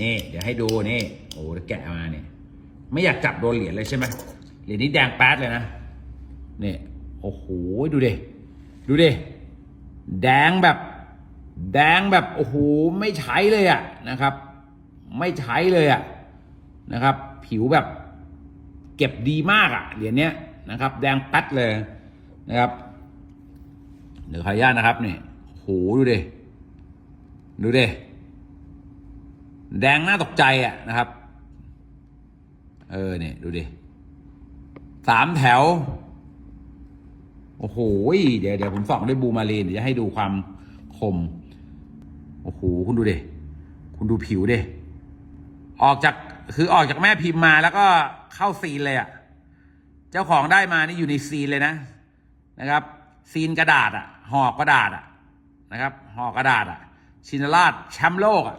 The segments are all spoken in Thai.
นี่เดี๋ยวให้ดูนี่โอ้แกะมาเนี่ยไม่อยากจับโดนเหรียญเลยใช่ไหมเหรียญนี้แดงแป๊ดเลยนะนี่โอ้โหดูดิดูดิแดงแบบแดงแบบโอ้โหไม่ใช้เลยอะนะครับ ไม่ใช้เลยอะนะครับ ผิวแบบเก็บดีมากอะเหรียญเนี้ยนะครับ แดงแป๊ดเลยนะครับเดี๋ยวขออนุญาตนะครับนี่โหดูดิดูดิ แดงน่าตกใจอะนะครับ เออเนี่ยดูดิสามแถว โอ้โหเดี๋ยวเดี๋ยวผมส่องด้วยบูมารีนเดี๋ยวจะให้ดูความคม โอ้โหคุณดูดิคุณดูผิวดิออกจากคือออกจากแม่พิมพ์มาแล้วก็เข้าซีนเลยอะเจ้าของได้มานี่อยู่ในซีนเลยนะนะครับ ซีนกระดาษอะห่อกระดาษอะนะครับห่อกระดาษอะชินราชแชมป์โลกอะ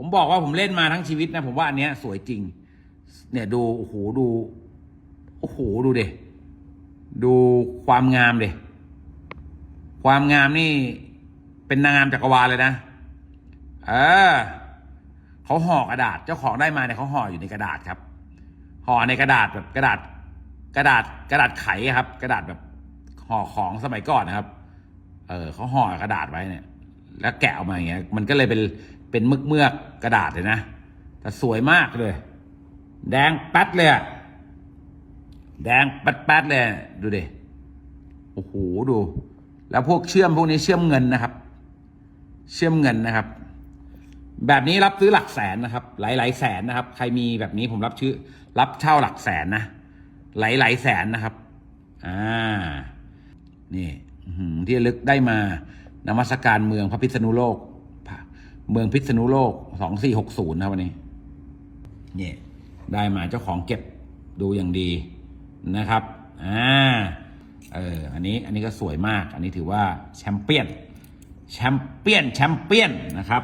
ผมบอกว่าผมเล่นมาทั้งชีวิตนะ ผมว่าอันเนี้ย สวยจริง เนี่ยดูโอ้โหดูโอ้โหดูเดิดูความงามเดิความงามนี่ เป็นนางงามจักรวาลเลยนะเออเขาห่อกระดาษ เจ้าของได้มาเนี่ยเขาห่ออยู่ในกระดาษครับ ห่อในกระดาษแบบกระดาษ กระดาษกระดาษไขครับ กระดาษแบบห่อของสมัยก่อนนะครับ เออเขาห่อกระดาษไว้เนี่ย แล้วแกะออกมาอย่างเงี้ย มันก็เลยเป็น เป็นเมือกเมือกกระดาษเลยนะแต่สวยมากเลย แดงแป๊ดเลยอะแดงแป๊ดป๊ดเลย ดูดิโอ้โหดู แล้วพวกเชื่อมพวกนี้เชื่อมเงินนะครับ เชื่อมเงินนะครับ แบบนี้รับซื้อหลักแสนนะครับ หลายๆแสนนะครับ ใครมีแบบนี้ผมรับชื่อ รับเช่าหลักแสนนะหลายๆแสนนะครับ อ่า นี่ที่ลึกได้มานมัสการเมืองพระพิษณุโลก เมืองพิษณุโลกสองสี่หกศูนย์นะวันนี้ เนี่ย ได้มาเจ้าของเก็บดูอย่างดีนะครับ อ่า เออ อันนี้ อันนี้ก็สวยมาก อันนี้ถือว่าแชมเปี้ยน แชมเปี้ยน แชมเปี้ยนนะครับ